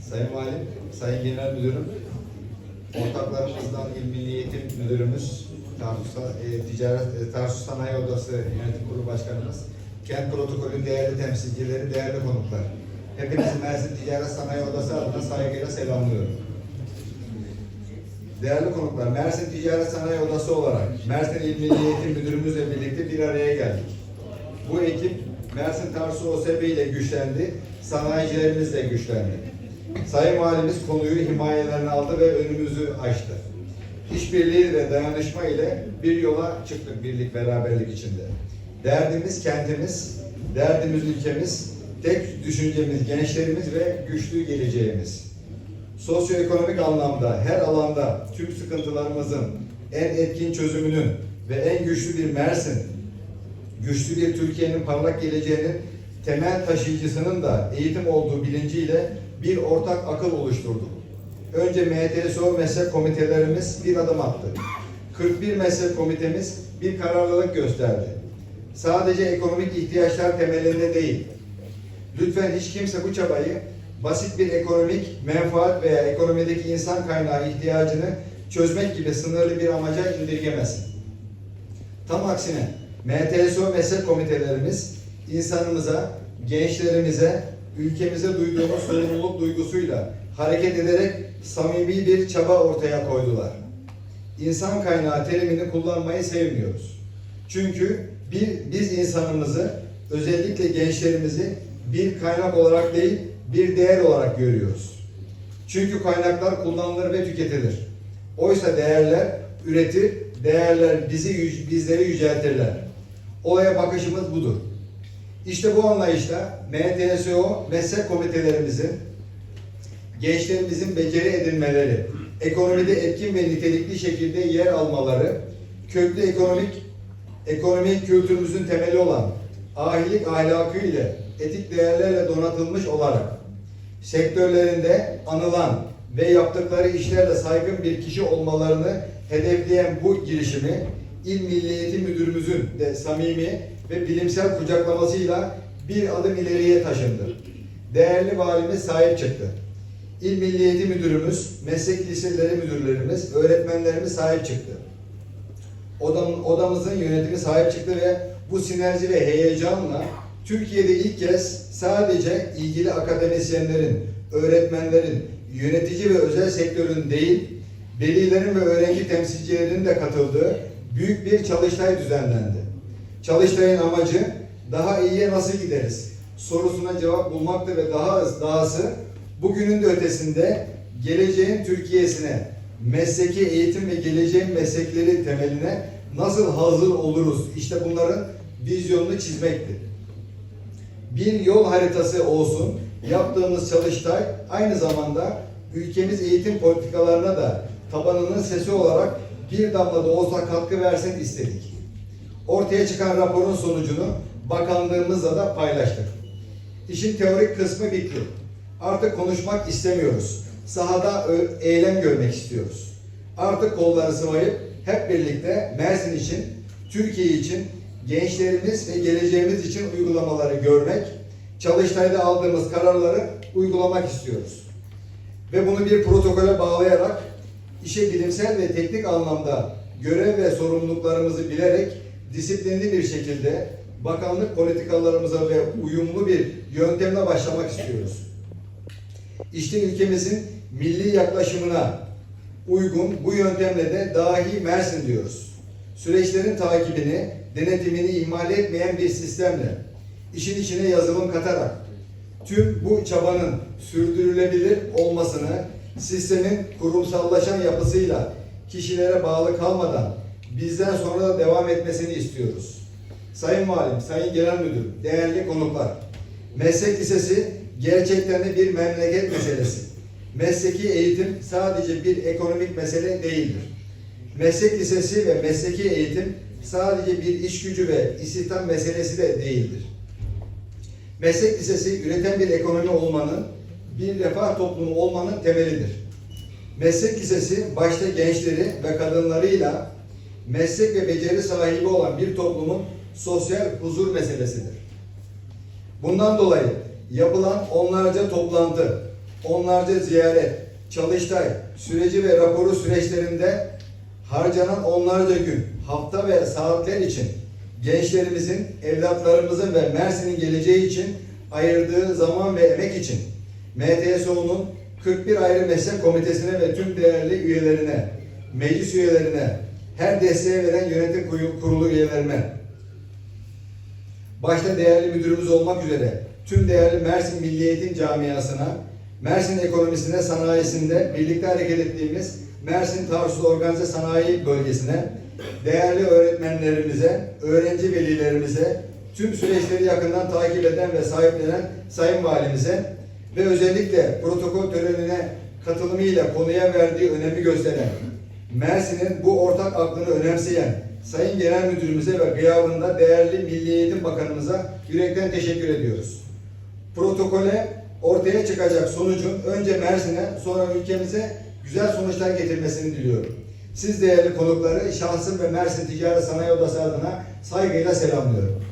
Sayın Valim, Sayın Genel Müdürüm, ortaklarımızdan İl Milli Eğitim Müdürümüz, Tarsus, e, Ticaret, e, Tarsus Sanayi Odası Yönetim Kurulu Başkanımız, Kent Protokolü değerli temsilcileri, değerli konuklar. Hepinizi Mersin Ticaret Sanayi Odası adına saygıyla selamlıyorum. Değerli konuklar, Mersin Ticaret Sanayi Odası olarak Mersin İl Milli Eğitim Müdürümüzle birlikte bir araya geldik. Bu ekip Mersin Tarsus OSB ile güçlendi, sanayicilerimizle güçlendi. Sayın Valimiz konuyu himayelerine aldı ve önümüzü açtı. İşbirliği ve dayanışma ile bir yola çıktık birlik beraberlik içinde. Derdimiz kentimiz, derdimiz ülkemiz, tek düşüncemiz gençlerimiz ve güçlü geleceğimiz. Sosyoekonomik anlamda her alanda tüm sıkıntılarımızın en etkin çözümünün ve en güçlü bir Mersin, güçlü bir Türkiye'nin parlak geleceğinin temel taşıyıcısının da eğitim olduğu bilinciyle bir ortak akıl oluşturduk. Önce MTSO meslek komitelerimiz bir adım attı. 41 meslek komitemiz bir kararlılık gösterdi. Sadece ekonomik ihtiyaçlar temelinde değil, Lütfen hiç kimse bu çabayı basit bir ekonomik menfaat veya ekonomideki insan kaynağı ihtiyacını çözmek gibi sınırlı bir amaca indirgemesin. Tam aksine MTSO meslek komitelerimiz insanımıza, gençlerimize, ülkemize duyduğumuz sorumluluk duygusuyla hareket ederek samimi bir çaba ortaya koydular. İnsan kaynağı terimini kullanmayı sevmiyoruz. Çünkü bir, biz insanımızı, özellikle gençlerimizi bir kaynak olarak değil, bir değer olarak görüyoruz. Çünkü kaynaklar kullanılır ve tüketilir. Oysa değerler üretir, değerler bizi bizleri yüceltirler. Olaya bakışımız budur. İşte bu anlayışla MTSO meslek komitelerimizin gençlerimizin beceri edinmeleri, ekonomide etkin ve nitelikli şekilde yer almaları, köklü ekonomik ekonomik kültürümüzün temeli olan ahilik ahlakı ile etik değerlerle donatılmış olarak sektörlerinde anılan ve yaptıkları işlerle saygın bir kişi olmalarını hedefleyen bu girişimi İl Milli Eğitim Müdürümüzün de samimi ve bilimsel kucaklamasıyla bir adım ileriye taşındı. Değerli valimiz sahip çıktı. İl Milli Eğitim Müdürümüz, meslek liseleri müdürlerimiz, öğretmenlerimiz sahip çıktı. Odam, odamızın yönetimi sahip çıktı ve bu sinerji ve heyecanla Türkiye'de ilk kez sadece ilgili akademisyenlerin, öğretmenlerin, yönetici ve özel sektörün değil, velilerin ve öğrenci temsilcilerinin de katıldığı büyük bir çalıştay düzenlendi. Çalıştayın amacı daha iyiye nasıl gideriz sorusuna cevap bulmaktı ve daha dahası bugünün de ötesinde geleceğin Türkiye'sine mesleki eğitim ve geleceğin meslekleri temeline nasıl hazır oluruz? İşte bunların vizyonunu çizmekti. Bir yol haritası olsun. Yaptığımız çalıştay aynı zamanda ülkemiz eğitim politikalarına da tabanının sesi olarak bir damla da olsa katkı versin istedik. Ortaya çıkan raporun sonucunu bakanlığımızla da paylaştık. İşin teorik kısmı bitti. Artık konuşmak istemiyoruz. Sahada ö- eylem görmek istiyoruz. Artık kolları sıvayıp hep birlikte Mersin için, Türkiye için, gençlerimiz ve geleceğimiz için uygulamaları görmek, çalıştayda aldığımız kararları uygulamak istiyoruz. Ve bunu bir protokole bağlayarak işe bilimsel ve teknik anlamda görev ve sorumluluklarımızı bilerek disiplinli bir şekilde bakanlık politikalarımıza ve uyumlu bir yöntemle başlamak istiyoruz. İşte ülkemizin milli yaklaşımına uygun bu yöntemle de dahi Mersin diyoruz. Süreçlerin takibini, denetimini ihmal etmeyen bir sistemle, işin içine yazılım katarak, tüm bu çabanın sürdürülebilir olmasını sistemin kurumsallaşan yapısıyla kişilere bağlı kalmadan bizden sonra da devam etmesini istiyoruz. Sayın Valim, Sayın Genel Müdür, değerli konuklar, meslek lisesi gerçekten de bir memleket meselesi. Mesleki eğitim sadece bir ekonomik mesele değildir. Meslek lisesi ve mesleki eğitim sadece bir iş gücü ve istihdam meselesi de değildir. Meslek lisesi üreten bir ekonomi olmanın, bir refah toplumu olmanın temelidir. Meslek lisesi başta gençleri ve kadınlarıyla meslek ve beceri sahibi olan bir toplumun sosyal huzur meselesidir. Bundan dolayı Yapılan onlarca toplantı, onlarca ziyaret, çalıştay, süreci ve raporu süreçlerinde harcanan onlarca gün, hafta ve saatler için gençlerimizin, evlatlarımızın ve Mersin'in geleceği için ayırdığı zaman ve emek için MTSO'nun 41 ayrı meslek komitesine ve tüm değerli üyelerine, meclis üyelerine, her desteğe veren yönetim kurulu üyelerine, başta değerli müdürümüz olmak üzere tüm değerli Mersin Milli Eğitim Camiası'na, Mersin ekonomisinde, sanayisinde birlikte hareket ettiğimiz Mersin Tarsus Organize Sanayi Bölgesi'ne, değerli öğretmenlerimize, öğrenci velilerimize, tüm süreçleri yakından takip eden ve sahiplenen Sayın Valimize ve özellikle protokol törenine katılımıyla konuya verdiği önemi gösteren, Mersin'in bu ortak aklını önemseyen Sayın Genel Müdürümüze ve gıyabında değerli Milli Eğitim Bakanımıza yürekten teşekkür ediyoruz. Protokole ortaya çıkacak sonucun önce Mersin'e sonra ülkemize güzel sonuçlar getirmesini diliyorum. Siz değerli konukları şahsım ve Mersin Ticaret Sanayi Odası adına saygıyla selamlıyorum.